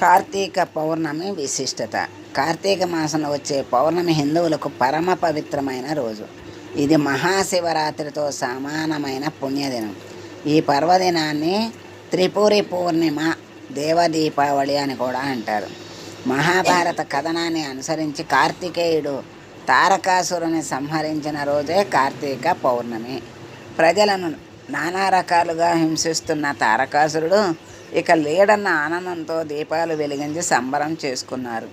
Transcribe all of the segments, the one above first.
కార్తీక పౌర్ణమి విశిష్టత. కార్తీక మాసంలో వచ్చే పౌర్ణమి హిందువులకు పరమ పవిత్రమైన రోజు. ఇది మహాశివరాత్రితో సమానమైన పుణ్యదినం. ఈ పర్వదినాన్ని త్రిపురి పూర్ణిమ దేవ దీపావళి అని కూడా అంటారు. మహాభారత కథనాన్ని అనుసరించి కార్తికేయుడు తారకాసురుని సంహరించిన రోజే కార్తీక పౌర్ణమి. ప్రజలను నానా రకాలుగా హింసిస్తున్న తారకాసురుడు ఇక లేడన్న ఆనందంతో దీపాలు వెలిగించి సంబరం చేసుకున్నారు.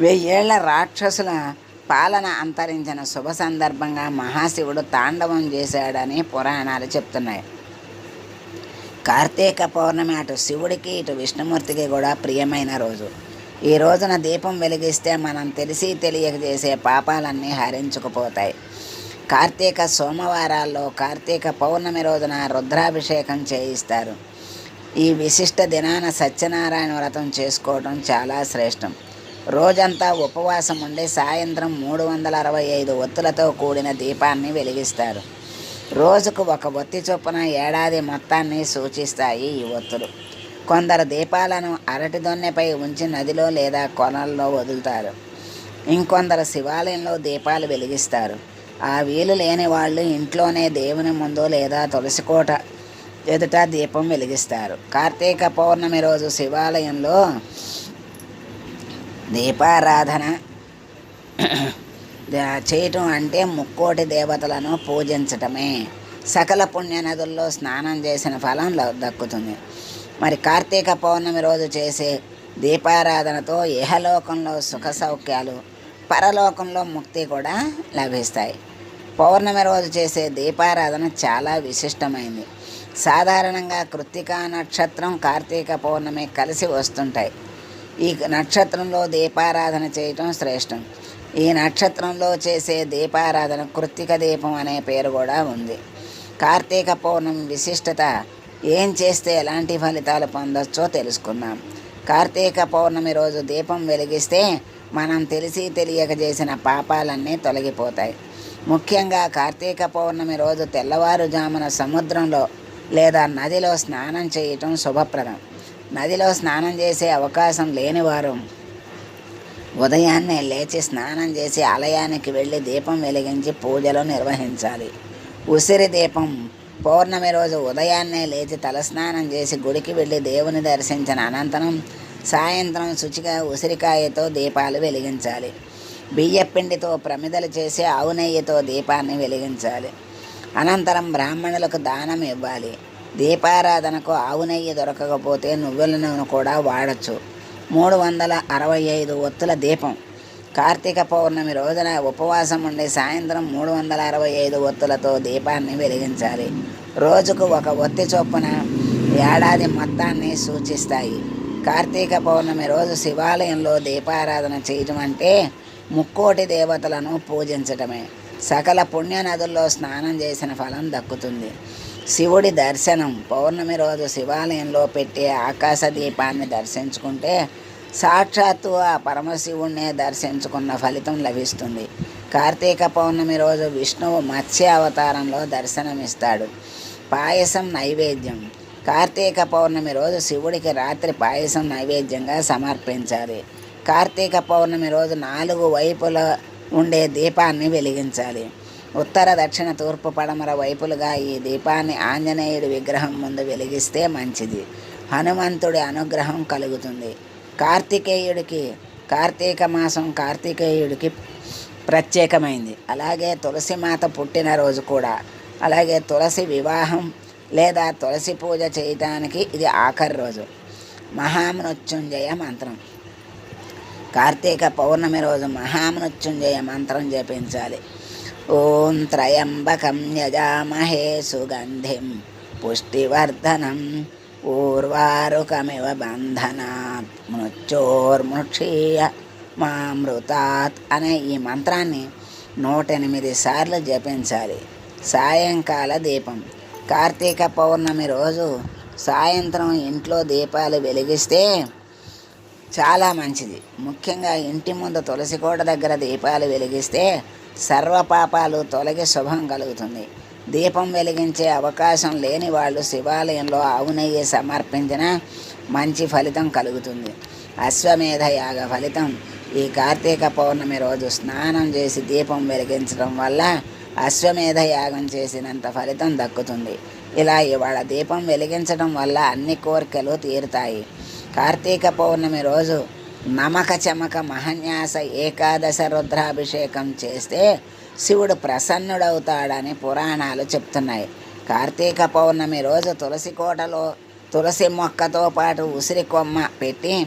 వెయ్యేళ్ళ రాక్షసుల పాలన అంతరించిన శుభ సందర్భంగా మహాశివుడు తాండవం చేశాడని పురాణాలు చెప్తున్నాయి. కార్తీక పౌర్ణమి అటు శివుడికి ఇటు విష్ణుమూర్తికి కూడా ప్రియమైన రోజు. ఈ రోజున దీపం వెలిగిస్తే మనం తెలిసి తెలియక చేసే పాపాలన్నీ హరించుకుపోతాయి. కార్తీక సోమవారాల్లో కార్తీక పౌర్ణమి రోజున రుద్రాభిషేకం చేయిస్తారు. ఈ విశిష్ట దినాన సత్యనారాయణ వ్రతం చేసుకోవడం చాలా శ్రేష్టం. రోజంతా ఉపవాసం ఉండి సాయంత్రం మూడు వందల అరవై ఐదు ఒత్తులతో కూడిన దీపాన్ని వెలిగిస్తారు. రోజుకు ఒక ఒత్తి చొప్పున ఏడాది మొత్తాన్ని సూచిస్తాయి ఈ ఒత్తులు. కొందరు దీపాలను అరటి దొన్నెపై ఉంచి నదిలో లేదా కొనల్లో వదులుతారు. ఇంకొందరు శివాలయంలో దీపాలు వెలిగిస్తారు. ఆ వీలు లేని వాళ్ళు ఇంట్లోనే దేవుని ముందు లేదా తులసికోట ఎదుట దీపం వెలిగిస్తారు. కార్తీక పౌర్ణమి రోజు శివాలయంలో దీపారాధన చేయటం అంటే ముక్కోటి దేవతలను పూజించటమే. సకల పుణ్య నదుల్లో స్నానం చేసిన ఫలం ల- దక్కుతుంది. మరి కార్తీక పౌర్ణమి రోజు చేసే దీపారాధనతో ఇహలోకంలో సుఖ సౌఖ్యాలు పరలోకంలో ముక్తి కూడా లభిస్తాయి. పౌర్ణమి రోజు చేసే దీపారాధన చాలా విశిష్టమైంది. సాధారణంగా కృత్తికా నక్షత్రం కార్తీక పౌర్ణమి కలిసి వస్తుంటాయి. ఈ నక్షత్రంలో దీపారాధన చేయటం శ్రేష్టం. ఈ నక్షత్రంలో చేసే దీపారాధన కృత్తిక దీపం అనే పేరు కూడా ఉంది. కార్తీక పౌర్ణమి విశిష్టత ఏం చేస్తే ఎలాంటి ఫలితాలు పొందొచ్చో తెలుసుకుందాం. కార్తీక పౌర్ణమి రోజు దీపం వెలిగిస్తే మనం తెలిసి తెలియక చేసిన పాపాలన్నీ తొలగిపోతాయి. ముఖ్యంగా కార్తీక పౌర్ణమి రోజు తెల్లవారుజామున సముద్రంలో లేదా నదిలో స్నానం చేయటం శుభప్రదం. నదిలో స్నానం చేసే అవకాశం లేనివారు ఉదయాన్నే లేచి స్నానం చేసి ఆలయానికి వెళ్ళి దీపం వెలిగించి పూజలు నిర్వహించాలి. ఉసిరి దీపం పౌర్ణమి రోజు ఉదయాన్నే లేచి తలస్నానం చేసి గుడికి వెళ్ళి దేవుని దర్శించిన అనంతరం సాయంత్రం శుచిగా ఉసిరికాయతో దీపాలు వెలిగించాలి. బియ్యపిండితో ప్రమిదలు చేసి ఆవు నెయ్యితో దీపాన్ని వెలిగించాలి. అనంతరం బ్రాహ్మణులకు దానం ఇవ్వాలి. దీపారాధనకు ఆవు నెయ్యి దొరకకపోతే నువ్వుల నూనె కూడా వాడచ్చు. మూడు వందల అరవై ఐదు ఒత్తుల దీపం. కార్తీక పౌర్ణమి రోజున ఉపవాసం ఉండి సాయంత్రం మూడు వందల అరవై ఐదు ఒత్తులతో దీపాన్ని వెలిగించాలి. రోజుకు ఒక ఒత్తి చొప్పున ఏడాది మొత్తాన్ని సూచిస్తాయి. కార్తీక పౌర్ణమి రోజు శివాలయంలో దీపారాధన చేయటం అంటే ముక్కోటి దేవతలను పూజించటమే. సకల పుణ్య నదుల్లో స్నానం చేసిన ఫలం దక్కుతుంది. శివుడి దర్శనం పౌర్ణమి రోజు శివాలయంలో పెట్టే ఆకాశ దీపాన్ని దర్శించుకుంటే సాక్షాత్తు ఆ పరమశివుణ్ణే దర్శించుకున్న ఫలితం లభిస్తుంది. కార్తీక పౌర్ణమి రోజు విష్ణువు మత్స్య అవతారంలో దర్శనమిస్తాడు. పాయసం నైవేద్యం కార్తీక పౌర్ణమి రోజు శివుడికి రాత్రి పాయసం నైవేద్యంగా సమర్పించాలి. కార్తీక పౌర్ణమి రోజు నాలుగు వైపుల ఉండే దీపాన్ని వెలిగించాలి. ఉత్తర దక్షిణ తూర్పు పడమర వైపులుగా ఈ దీపాన్ని ఆంజనేయుడి విగ్రహం ముందు వెలిగిస్తే మంచిది. హనుమంతుడి అనుగ్రహం కలుగుతుంది. కార్తికేయుడికి కార్తీక మాసం కార్తికేయుడికి ప్రత్యేకమైంది. అలాగే తులసి మాత పుట్టినరోజు కూడా. అలాగే తులసి వివాహం లేదా తులసి పూజ చేయటానికి ఇది ఆఖరి రోజు. మహామృత్యుంజయ మంత్రం. కార్తీక పౌర్ణమి రోజు మహామృత్యుంజయ మంత్రం జపించాలి. ఓం త్రయంబకం యజామహే సుగంధిం పుష్టివర్ధనం ఊర్వారుకమివ బంధనాత్ మృత్యోర్ముక్షీయ మామృతాత్ అనే ఈ మంత్రాన్ని నూట ఎనిమిది సార్లు జపించాలి. సాయంకాల దీపం. కార్తీక పౌర్ణమి రోజు సాయంత్రం ఇంట్లో దీపాలు వెలిగిస్తే చాలా మంచిది. ముఖ్యంగా ఇంటి ముందు తులసి కోట దగ్గర దీపాలు వెలిగిస్తే సర్వపాపాలు తొలగి శుభం కలుగుతుంది. దీపం వెలిగించే అవకాశం లేని వాళ్ళు శివాలయంలో ఆవు నెయ్యి సమర్పించిన మంచి ఫలితం కలుగుతుంది. అశ్వమేధ యాగ ఫలితం ఈ కార్తీక పౌర్ణమి రోజు స్నానం చేసి దీపం వెలిగించడం వల్ల అశ్వమేధ యాగం చేసినంత ఫలితం దక్కుతుంది. ఇలా ఇవాళ దీపం వెలిగించడం వల్ల అన్ని కోరికలు తీరుతాయి. కార్తీక పౌర్ణమి రోజు నమక చమక మహన్యాస ఏకాదశ రుద్రాభిషేకం చేస్తే శివుడు ప్రసన్నుడవుతాడని పురాణాలు చెప్తున్నాయి. కార్తీక పౌర్ణమి రోజు తులసి కోటలో తులసి మొక్కతో పాటు ఉసిరి కొమ్మ పెట్టి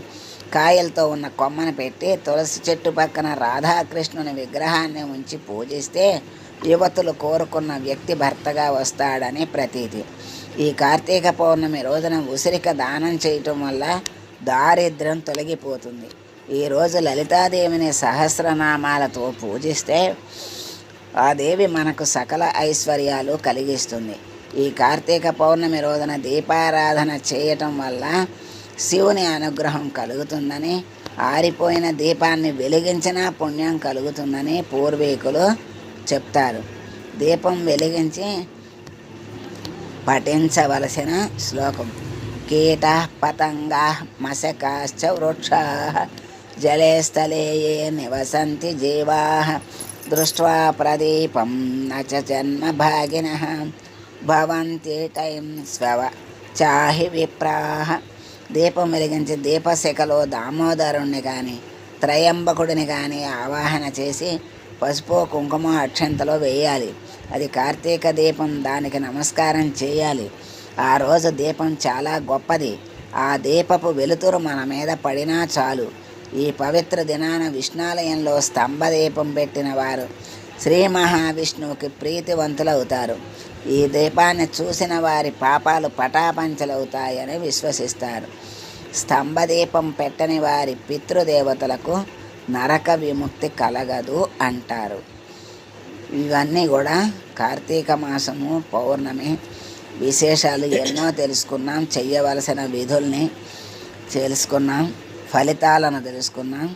కాయలతో ఉన్న కొమ్మను పెట్టి తులసి చెట్టు పక్కన రాధాకృష్ణుని విగ్రహాన్ని ఉంచి పూజిస్తే యువతులు కోరుకున్న వ్యక్తి భర్తగా వస్తాడని ప్రతీతి. ఈ కార్తీక పౌర్ణమి రోజున ఉసిరిక దానం చేయటం వల్ల దారిద్ర్యం తొలగిపోతుంది. ఈరోజు లలితాదేవిని సహస్రనామాలతో పూజిస్తే ఆ దేవి మనకు సకల ఐశ్వర్యాలు కలిగిస్తుంది. ఈ కార్తీక పౌర్ణమి రోజున దీపారాధన చేయటం వల్ల శివుని అనుగ్రహం కలుగుతుందని ఆరిపోయిన దీపాన్ని వెలిగించిన పుణ్యం కలుగుతుందని పూర్వీకులు చెప్తారు. దీపం వెలిగించి పఠించవలసిన శ్లోకం. కీట పతంగ మశకాశ్చ వృక్షా జలే స్థలే నివసంతి జీవా దృష్ట్వా ప్రదీపం నచ జన్మ భాగిన భవంతి టైం స్వవ చాహి విప్రాహ దీపం వెలిగించి దీపశిఖలో దామోదరుణ్ణి కానీ త్రయంబకుడిని కానీ ఆవాహన చేసి పసుపు కుంకుమ అక్షంతలో వేయాలి. అది కార్తీక దీపం దానికి నమస్కారం చేయాలి. ఆ రోజు దీపం చాలా గొప్పది. ఆ దీపపు వెలుతురు మన మీద పడినా చాలు. ఈ పవిత్ర దినాన విష్ణాలయంలో స్తంభ దీపం పెట్టిన వారు శ్రీ మహావిష్ణువుకి ప్రీతివంతులవుతారు. ఈ దీపాన్ని చూసిన వారి పాపాలు పటాపంచలవుతాయని విశ్వసిస్తారు. స్తంభదీపం పెట్టని వారి పితృదేవతలకు నరక విముక్తి కలగదు అంటారు. ఇవన్నీ కూడా కార్తీక మాసము పౌర్ణమి విశేషాలు ఎన్నో తెలుసుకున్నాం చెయ్యవలసిన విధుల్ని తెలుసుకున్నాం ఫలితాలను తెలుసుకున్నాం.